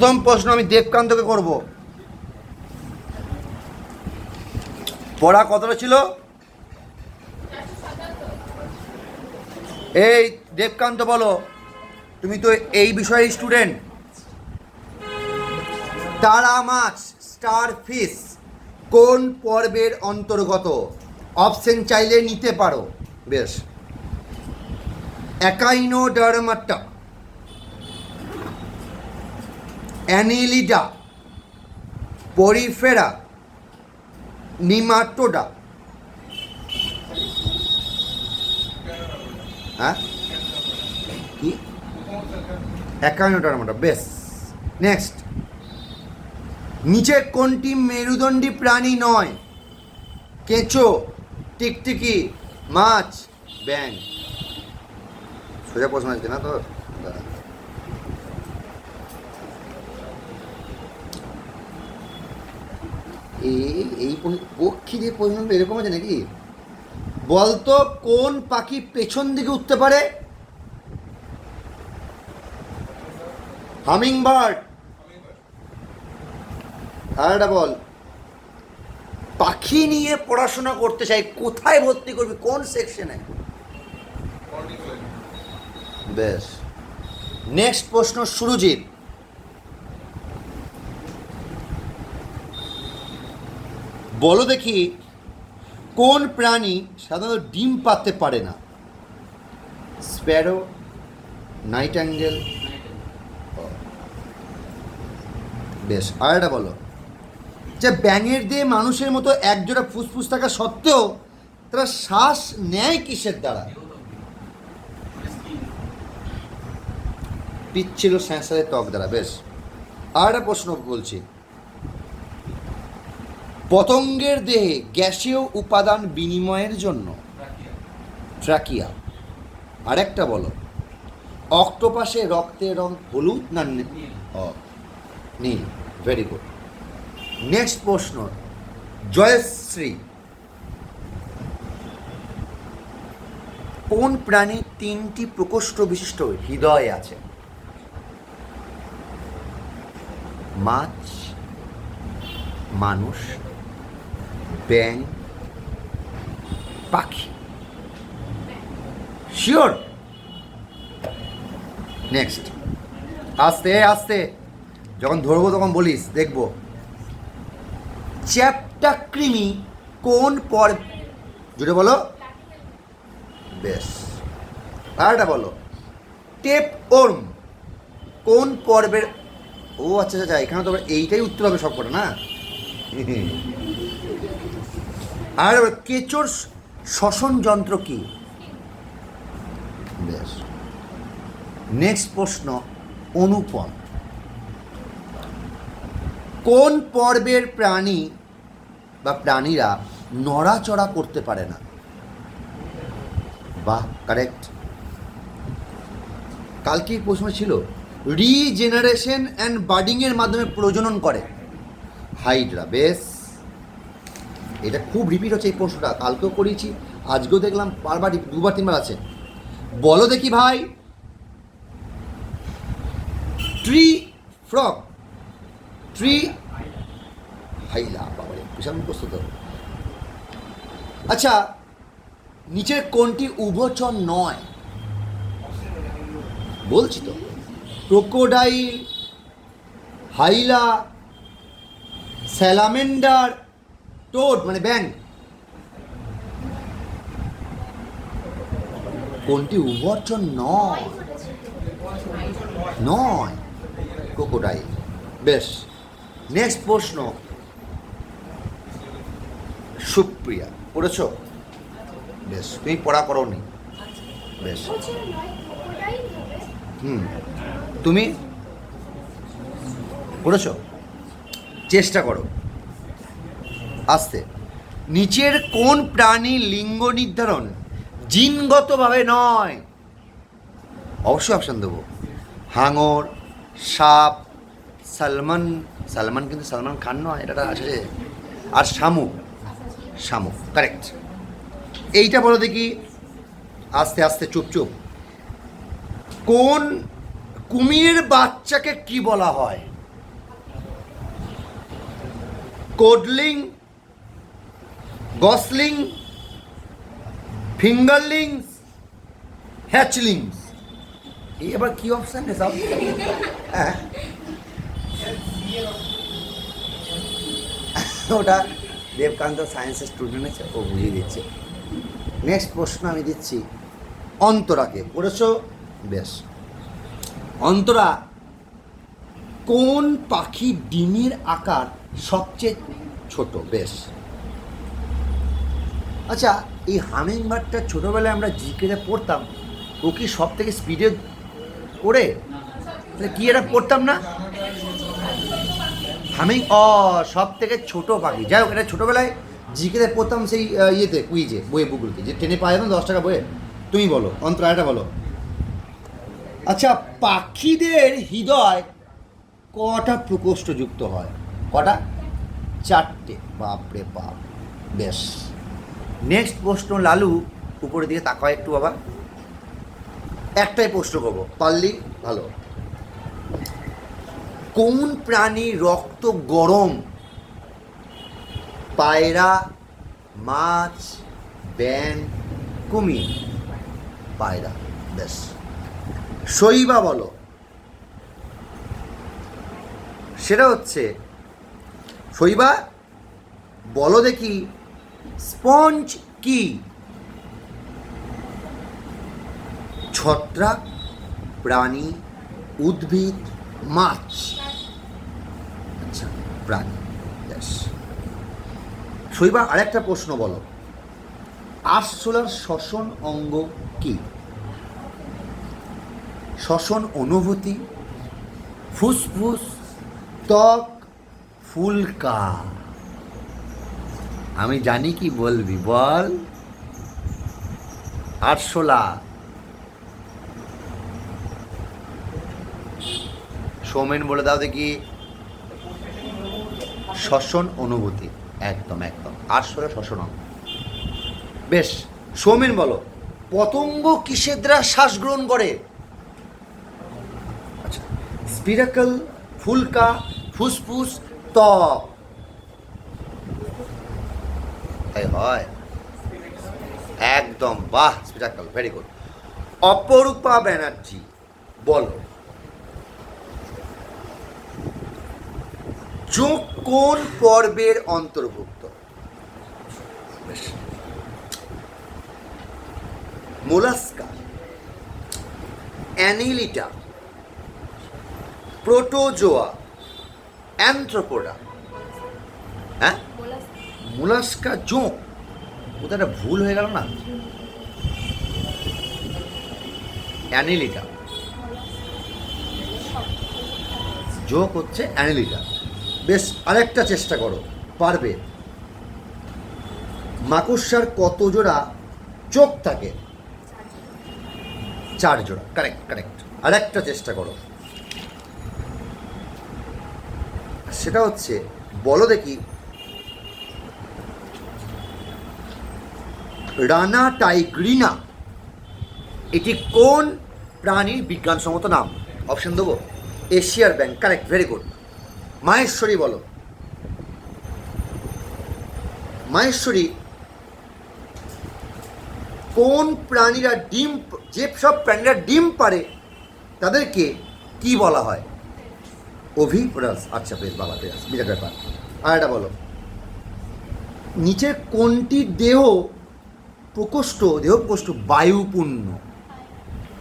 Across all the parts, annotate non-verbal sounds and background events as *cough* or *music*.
প্রথম প্রশ্ন আমি দেবকান্তকে করব। পড়া কতটা ছিল? এই দেবকান্ত বলো, তুমি তো এই বিষয়ে স্টুডেন্ট তারা মাছ স্টার ফিশ কোন পর্বের অন্তর্গত? অপশন চাইলে নিতে পারো। বেশ। একাইনোডার্মাটা। Annelida, porifera, nematoda. হ্যাঁ? কি? একান্নটার মতো, বেশ। নেক্সট নিচে কোনটি মেরুদণ্ডী প্রাণী নয়? কেঁচো, টিকটিকি, মাছ ব্যাং সোজা প্রশ্ন আছে না তো? দাঁড়া। এই এই পক্ষী দিয়ে প্রশ্ন এরকম আছে নাকি? বলতো কোন পাখি পেছন দিকে উঠতে পারে? হামিং বার্ড আর একটা বল। পাখি নিয়ে পড়াশোনা করতে চাই কোথায় ভর্তি করবি? কোন সেকশনে বেশ নেক্সট প্রশ্ন সুরজিৎ। বলো দেখি, কোন প্রাণী সাধারণত ডিম পাততে পারে না? স্প্যারো, নাইট অ্যাঙ্গেল, বেশ, আর একটা বলো। যে ব্যাঙের দিয়ে মানুষের মতো একজোড়া ফুসফুস থাকা সত্ত্বেও তারা শ্বাস নেয় কিসের দ্বারা? পিচ্ছিল স্যাঁসারে ত্বক দ্বারা, বেশ। আর একটা প্রশ্ন বলছি। পতঙ্গের দেহে গ্যাসীয় উপাদান বিনিময়ের জন্য। ট্রাকিয়া। আরেকটা বলো। অক্টোপাসে রক্তের রং হলুদ না নীল? ভেরি গুড নেক্সট প্রশ্ন। জয়শ্রী। কোন প্রাণীর তিনটি প্রকোষ্ঠ বিশিষ্ট হৃদয় আছে? মাছ, মানুষ ব্যাং পাখি। শিওর নেক্সট আস্তে আস্তে। যখন ধরবো তখন বলিস, দেখব। চ্যাপ্টা কৃমি কোন পর জুড়ে বলো। বেশ। আরেকটা বলো। টেপ ওর্ম কোন পর্বের ও আচ্ছা আচ্ছা এখানে তো এইটাই উত্তর হবে সবকটা, না? *laughs* আর কেঁচোর শ্বসন যন্ত্র কি? বেশ। নেক্সট প্রশ্ন, অনুপম। কোন পর্বের প্রাণী বা প্রাণীরা নড়াচড়া করতে পারে না? বাহ কারেক্ট কালকে প্রশ্ন ছিল রিজেনারেশন অ্যান্ড বার্ডিংয়ের মাধ্যমে প্রজনন করে। হাইড্রা, বেশ। এটা খুব রিপিট হচ্ছে এই প্রশ্নটা। কালকেও করিয়েছি, আজকেও দেখলাম বারবার দুবার, তিনবার আছে। বলো দেখি ভাই। ট্রি ফ্রক ট্রি হাইলা, বাবারে, বিশাল প্রস্তুত আচ্ছা নিচের কোনটি উভচর নয়? বলছি তো। ক্রোকোডাইল হাইলা স্যালামেন্ডার টোড মানে ব্যাং কোনটি উভচর নয়? নয়। ক্রোকোডাইল। বেশ। নেক্সট প্রশ্ন। সুপ্রিয়া, পড়েছ? বেশ, তুমি পড়া করো নি বেশ। হুম। তুমি? পড়েছ? চেষ্টা করো। আসতে। নিচের কোন প্রাণী লিঙ্গ নির্ধারণ? জিনগতভাবে নয়। অবশ্যই অপশান দেবো। হাঙর, সাপ, সালমান সালমান কিন্তু সালমান খান নয়, এটা আছে আর শামুক শামুক কারেক্ট এইটা বলো দেখি। আস্তে আস্তে, চুপ চুপ। কোন কুমিরের বাচ্চাকে কি বলা হয়? কোডলিং গসলিং ফিঙ্গারলিংস হ্যাচলিংস এই আবার কি অপশান হ্যাঁ। ওটা দেবকান্ত সায়েন্সের স্টুডেন্ট আছে ও বুঝিয়ে দিচ্ছে। নেক্সট প্রশ্ন আমি দিচ্ছি, অন্তরাকে, পড়েছো? বেশ। অন্তরা, কোন পাখি ডিমের আকার সবচেয়ে ছোট? বেশ। আচ্ছা এই হামিং বার্ডটা ছোটোবেলায় আমরা জিকেতে পড়তাম, ও কি সব থেকে স্পিডে করে তাহলে কি এটা পড়তাম না? হামিং অ সব থেকে ছোট পাখি। যাই হোক, এটা ছোটোবেলায় জিকেতে পড়তাম সেই ইয়েতে, কুইজে বইয়ে বুকগুলোতে। যে ট্রেনে পাওয়া না, দশ টাকা বইয়ে। তুমি বলো, অন্তরায়টা বলো। আচ্ছা পাখিদের হৃদয় কটা প্রকোষ্ঠযুক্ত হয়? কটা? চারটে। বাপরে বাপ, বেশ। নেক্সট প্রশ্ন, লালু উপরের দিকে তাকায় একটু বাবা। একটাই প্রশ্ন করব, পারলি? ভালো। কোন প্রাণী রক্ত গরম? পায়রা, মাছ ব্যাং কুমির। পায়রা বেশ শৈবা বলো। সেটা হচ্ছে, শৈবা, বলো দেখি। স্পঞ্জ কি? ছত্রাক, প্রাণী, উদ্ভিদ, মাছ। আচ্ছা প্রাণী, ব্যাস। শৈবা আরেকটা প্রশ্ন বলো। আরশোলার শ্বসন অঙ্গ কি? শ্বসন অনুভূতি, ফুসফুস, ত্বক, ফুলকা। আমি জানি কি বলবি, বল। আরশোলা সৌমেন বলে দাও দেখি। শ্বসন অনুভূতি। একদম একদম। আরশোলা শ্বসন বেশ, সৌমেন বলো, পতঙ্গ কিসের দ্বারা শ্বাস গ্রহণ করে? আচ্ছা স্পিরাকল, ফুলকা, ফুসফুস, ত্বক। তাই হয়। একদম, বাহ স্পিরাকল ভেরি গুড অপরূপা ব্যানার্জি, বলো। চোখ কোন পর্বের অন্তর্ভুক্ত? Mollusca, annelida, protozoa, arthropoda. হ্যাঁ? মোলাস্কা জোঁক কোথায় একটা ভুল হয়ে গেল না? অ্যানিলিটা। জোক হচ্ছে অ্যানিলিটা। বেশ, আরেকটা চেষ্টা করো, পারবে। মাকড়সার কত জোড়া চোখ থাকে? চার জোড়া কারেক্ট কারেক্ট আরেকটা চেষ্টা করো। সেটা হচ্ছে, বলো দেখি রানা টাইগ্রিনা। এটি কোন প্রাণীর বিজ্ঞানসম্মত নাম? অপশন দেবো, এশিয়ার bank correct very good Maheshwari বলো। মাহেশ্বরী, কোন প্রাণীরা ডিম, যে সব প্রাণীরা ডিম পারে, তাদেরকে কি বলা হয়? অভিপ্রাস আচ্ছা বেশ, বাবা, বেশ, বিরাট ব্যাপার। আর এটা বলো, নিচের কোনটি দেহ প্রকোষ্ঠ দেহ প্রকোষ্ঠ বায়ুপূর্ণ।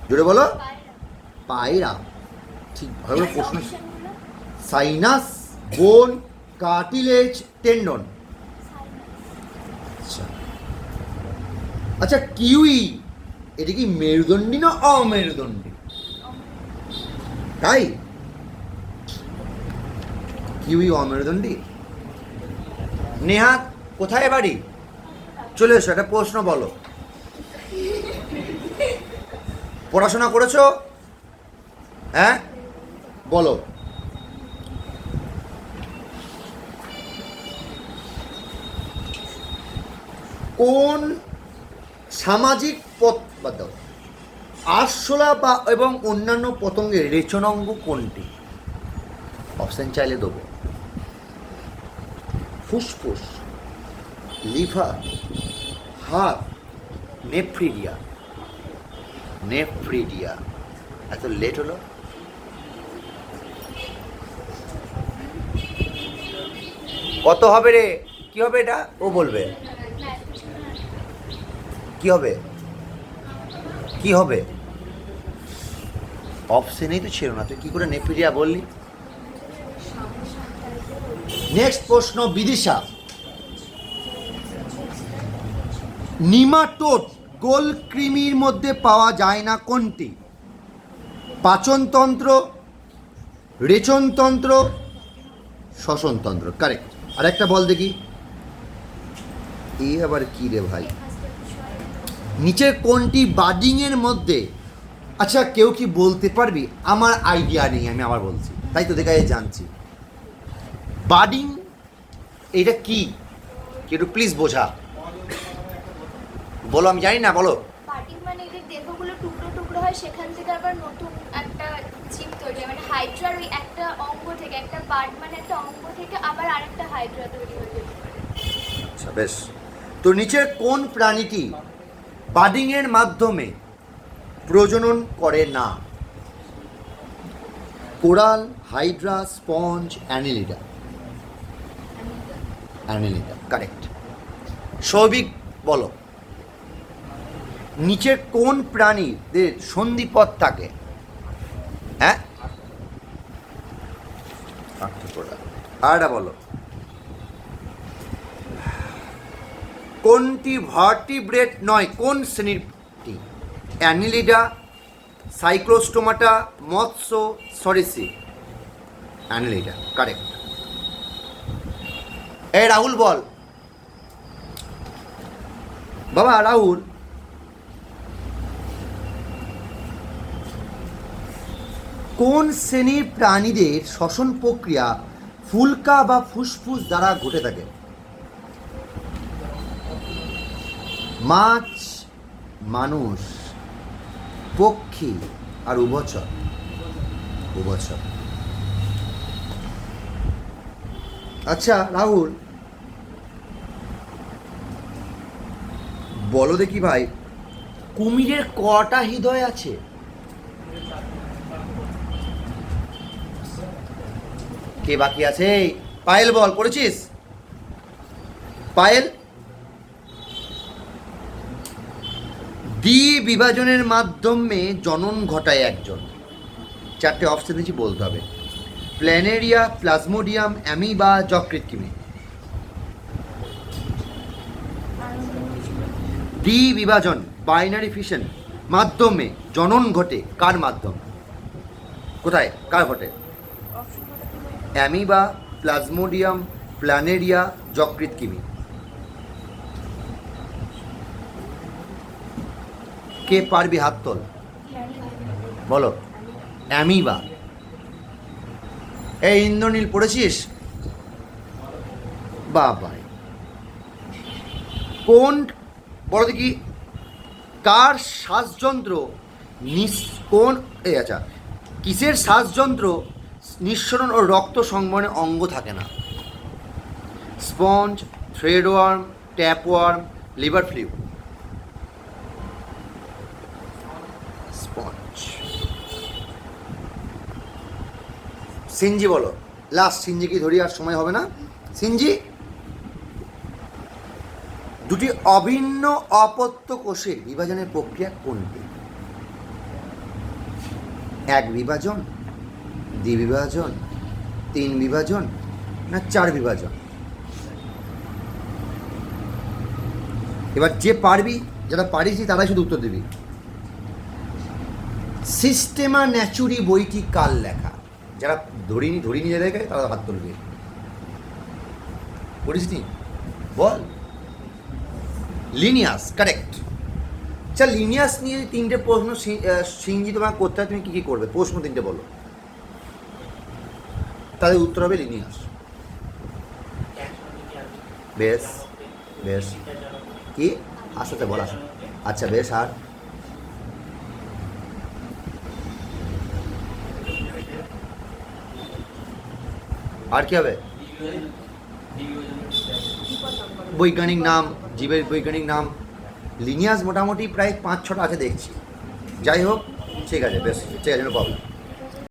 জোরে বলো। পায়রা। ঠিক ভালো প্রশ্ন। সাইনাস, বোন, কার্টিলেজ, টেন্ডন। আচ্ছা। আচ্ছা কিউই, এটা কি মেরুদণ্ডী না অমেরুদণ্ডী? তাই? কিউই অমেরুদণ্ডী? নেহাত, কোথায় বাড়ি? চলে এসো, একটা প্রশ্ন বলো। পড়াশোনা করেছ? হ্যাঁ? বলো। কোন সামাজিক পথ বাদ দাও। আরশোলা বা এবং অন্যান্য পতঙ্গের রেচনাঙ্গ কোনটি? অপশন চাইলে দেবো। ফুসফুস। Liver heart nephridia. নেফ্রিডিয়া। এত লেট হলো? কত হবে রে? কি হবে এটা? ও বলবে। কি হবে? কি হবে? অপশনেই তো ছিল না তুই কি করে নেফ্রিডিয়া বললি? নেক্সট প্রশ্ন বিদিশা। নিমাটোড গোল কৃমির মধ্যে পাওয়া যায় না কোনটি? পাচনতন্ত্র, রেচনতন্ত্র শ্বসনতন্ত্র কারেক্ট আর একটা বল দেখি। এ আবার কি রে ভাই? নিচের কোনটি বাডিংয়ের মধ্যে? আচ্ছা কেউ কি বলতে পারবি? আমার আইডিয়া নেই, আমি আবার বলছি। তাই তো দেখা জানছি। বাডিং এটা কি? একটু প্লিজ বোঝা। বলো আমি জানি না বলো। মানে দেহগুলো টুকরো টুকরো হয় সেখান থেকে আবার নতুন একটা জীব তৈরি হয়। মানে হাইড্রার ওই একটা অঙ্গ থেকে একটা পার্ট মানে একটা অঙ্গ থেকে আবার আরেকটা হাইড্রা তৈরি হয়ে যেতে পারে আচ্ছা বেশ। তো নিচের কোন প্রাণীটি বাডিংয়ের মাধ্যমে প্রজনন করে না? Coral hydra sponge annelida annelida correct Souvik বলো। নিচের কোন প্রাণীদের সন্ধিপথ থাকে? হ্যাঁ? আর্থ্রোপোডা। আর বলো। কোনটি ভার্টিব্রেট নয়? কোন শ্রেণীরটি অ্যানিলিডা, সাইক্লোস্টোমাটা, মৎস্য সরিসি অ্যানিলিডা, কারেক্ট। এ, রাহুল বল। বাবা, রাহুল। কোন শ্রেণির প্রাণীদের শ্বসন প্রক্রিয়া ফুলকা বা ফুসফুস দ্বারা ঘটে থাকে? মাছ, মানুষ, পক্ষী আর উভচর। উভচর। আচ্ছা রাহুল। বলো দেখি ভাই, কুমিরের কটা হৃদয় আছে? কে বাকি আছে? পায়েল বল করেছিস পায়েল? দ্বি বিভাজনের মাধ্যমে জনন ঘটায় একজন। চারটে অপশন দিয়েছি, বলতে হবে। প্ল্যানেরিয়া, প্লাজমোডিয়াম অ্যামিবা যকৃত কিমি দ্বি বিভাজন, বাইনারি ফিশন মাধ্যমে জনন ঘটে। কার মাধ্যম? কোথায়? কার ঘটে? অ্যামিবা, প্লাজমোডিয়াম, প্ল্যানেরিয়া যকৃত কিমি কে পারবি হাত তোল? বলো। অ্যামিবা। এই ইন্দ্রনীল, পড়েছিস? বাবা কোন, বলো দেখি, কার শ্বাসযন্ত্র নিঃ কোন, এই আচ্ছা কিসের শ্বাসযন্ত্র নিঃসরণ ও রক্ত সংবহনে অঙ্গ থাকে না। Sponge thread worm tape worm liver fluke sponge. CNG বলো। লাস্ট সিনজি কি ধরি আর সময় হবে না? সিনজি? দুটি অভিন্ন অপত্য কোষের বিভাজনের প্রক্রিয়া কোনটি? এক বিভাজন দ্বিবিভাজন তিন বিভাজন না চার বিভাজন? এবার যে পারবি যারা পারিস তারাই শুধু উত্তর দিবি। সিস্টেমা ন্যাচুরি বইটি কাল লেখা? যারা ধরিনি ধরিনি যারা লেখা তারা হাত তুলবে। পড়িস নি? বল। Linnaeus correct. আচ্ছা লিনিয়াস নিয়ে তিনটে প্রশ্ন সি- আহ, সিংজি তোমার করতে হয় তুমি কী কী করবে? প্রশ্ন তিনটে বলো। তাদের উত্তর হবে লিনিয়াস বেশ বেশ। কি? আস্তে বল আচ্ছা বেশ, আর? আর কি হবে? বৈজ্ঞানিক নাম, জীবের বৈজ্ঞানিক নাম। লিনিয়াস মোটামুটি প্রায় পাঁচ ছটা আছে দেখছি। যাই হোক, ঠিক আছে, বেশ, ঠিক আছে প্রবলেম